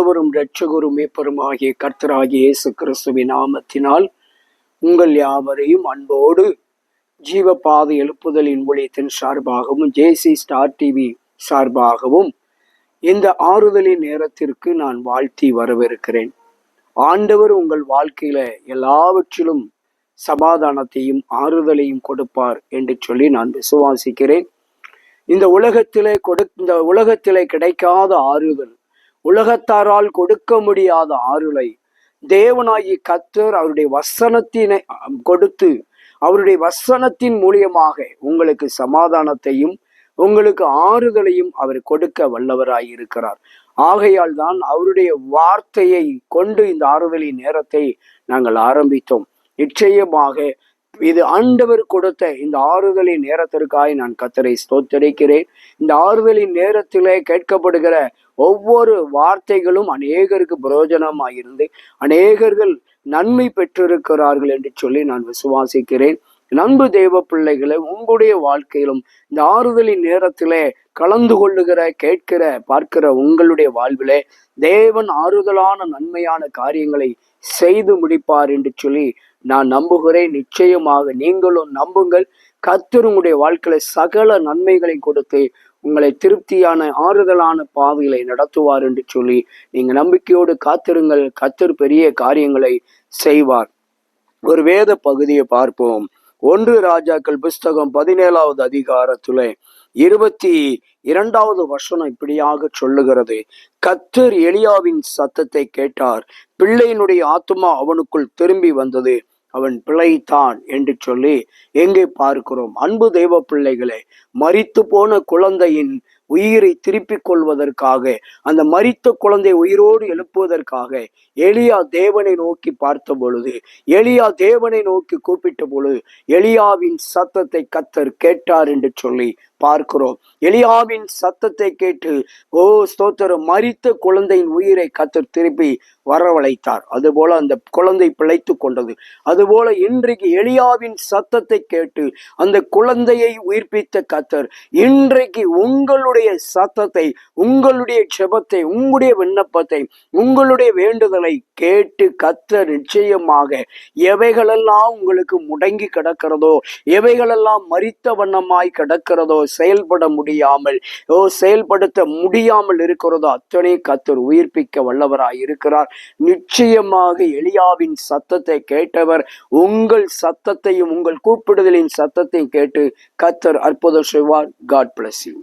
ஆண்டவரும் இரட்சகரும் மேப்பருமாகிய கர்த்தராகிய இயேசு கிறிஸ்துவின் நாமத்தினால் உங்கள் யாவரையும் அன்போடு ஜீவபாதை எழுப்புதலின் ஊழியத்தின் சார்பாகவும் ஜேசி ஸ்டார் டிவி சார்பாகவும் இந்த ஆறுதலின் நேரத்திற்கு நான் வாழ்த்தி வரவிருக்கிறேன் ஆண்டவர் உங்கள் வாழ்க்கையில எல்லாவற்றிலும் சமாதானத்தையும் ஆறுதலையும் கொடுப்பார் என்று சொல்லி நான் விசுவாசிக்கிறேன். இந்த உலகத்திலே கொடு இந்த உலகத்திலே கிடைக்காத ஆறுதல் உலகத்தாரால் கொடுக்க முடியாத ஆறுலை தேவனாகி கத்தர் அவருடைய வசனத்தினை கொடுத்து அவருடைய வசனத்தின் மூலியமாக உங்களுக்கு சமாதானத்தையும் உங்களுக்கு ஆறுதலையும் அவர் கொடுக்க வல்லவராய் இருக்கிறார் ஆகையால் தான் அவருடைய வார்த்தையை கொண்டு இந்த ஆறுதலின் நேரத்தை நாங்கள் ஆரம்பித்தோம். நிச்சயமாக இது ஆண்டவர் கொடுத்த இந்த ஆறுதலின் நேரத்திற்காய் நான் கத்தரை ஸ்தோத்தரிக்கிறேன். இந்த ஆறுதலின் நேரத்திலே கேட்கப்படுகிற ஒவ்வொரு வார்த்தைகளும் அநேகருக்கு பிரயோஜனமாயிருந்து அநேகர்கள் நன்மை பெற்றிருக்கிறார்கள் என்று சொல்லி நான் விசுவாசிக்கிறேன். நண்பு தெய்வ பிள்ளைகளை உங்களுடைய வாழ்க்கையிலும் இந்த ஆறுதலின் நேரத்திலே கலந்து கொள்ளுகிற கேட்கிற பார்க்கிற உங்களுடைய வாழ்விலே தேவன் ஆறுதலான நன்மையான காரியங்களை செய்து முடிப்பார் என்று சொல்லி நான் நம்புகிறேன். நிச்சயமாக நீங்களும் நம்புங்கள். கத்தர் உங்களுடைய வாழ்க்கையில சகல நன்மைகளை கொடுத்து உங்களை திருப்தியான ஆறுதலான பாதைகளை நடத்துவார் என்று சொல்லி நீங்க நம்பிக்கையோடு காத்திருங்கள். கத்தர் பெரிய காரியங்களை செய்வார். ஒரு வேத பகுதியை பார்ப்போம். ஒன்று ராஜாக்கள் புஸ்தகம் பதினேழாவது அதிகாரத்துல இருபத்தி இரண்டாவது வசனம் இப்படியாக சொல்லுகிறது. கத்தர் எலியாவின் சத்தத்தை கேட்டார். பிள்ளையினுடைய ஆத்மா அவனுக்குள் திரும்பி வந்தது. அவன் பிழைத்தான் என்று சொல்லி எங்கே பார்க்கிறோம்? அன்பு தெய்வ பிள்ளைகளே மறித்து போன குழந்தையின் உயிரை திருப்பிக் கொள்வதற்காக அந்த மரித்த குழந்தை உயிரோடு எழுப்புவதற்காக எளியா தேவனை நோக்கி பார்த்த பொழுது எளியா தேவனை நோக்கி கூப்பிட்ட பொழுது எளியாவின் சத்தத்தை கத்தர் கேட்டார் என்று சொல்லி பார்க்கிறோம். எலியாவின் சத்தத்தை கேட்டு ஓ ஸ்தோத்திரம் மரித்த குழந்தையின் உயிரை கத்தர் திருப்பி வரவழைத்தார். அதுபோல அந்த குழந்தை பிழைத்து கொண்டது. அதுபோல இன்றைக்கு எலியாவின் சத்தத்தை கேட்டு அந்த குழந்தையை உயிர்ப்பித்த கத்தர் இன்றைக்கு உங்களுடைய சத்தத்தை உங்களுடைய செபத்தை உங்களுடைய விண்ணப்பத்தை உங்களுடைய வேண்டுதலை கேட்டு கத்தர் நிச்சயமாக எவைகளெல்லாம் உங்களுக்கு முடங்கி கிடக்கிறதோ எவைகளெல்லாம் மறித்த வண்ணமாய் கிடக்கிறதோ செயல்பட முடியாமல் ஓ செயல்படுத்த முடியாமல் இருக்கிறதோ அத்தனை கத்தர் உயிர்ப்பிக்க வல்லவராய் இருக்கிறார். நிச்சயமாக எளியாவின் சத்தத்தை கேட்டவர் உங்கள் சத்தத்தையும் உங்கள் கூப்பிடுதலின் சத்தத்தையும் கேட்டு கத்தர் அற்புதம் செய்வார். God bless you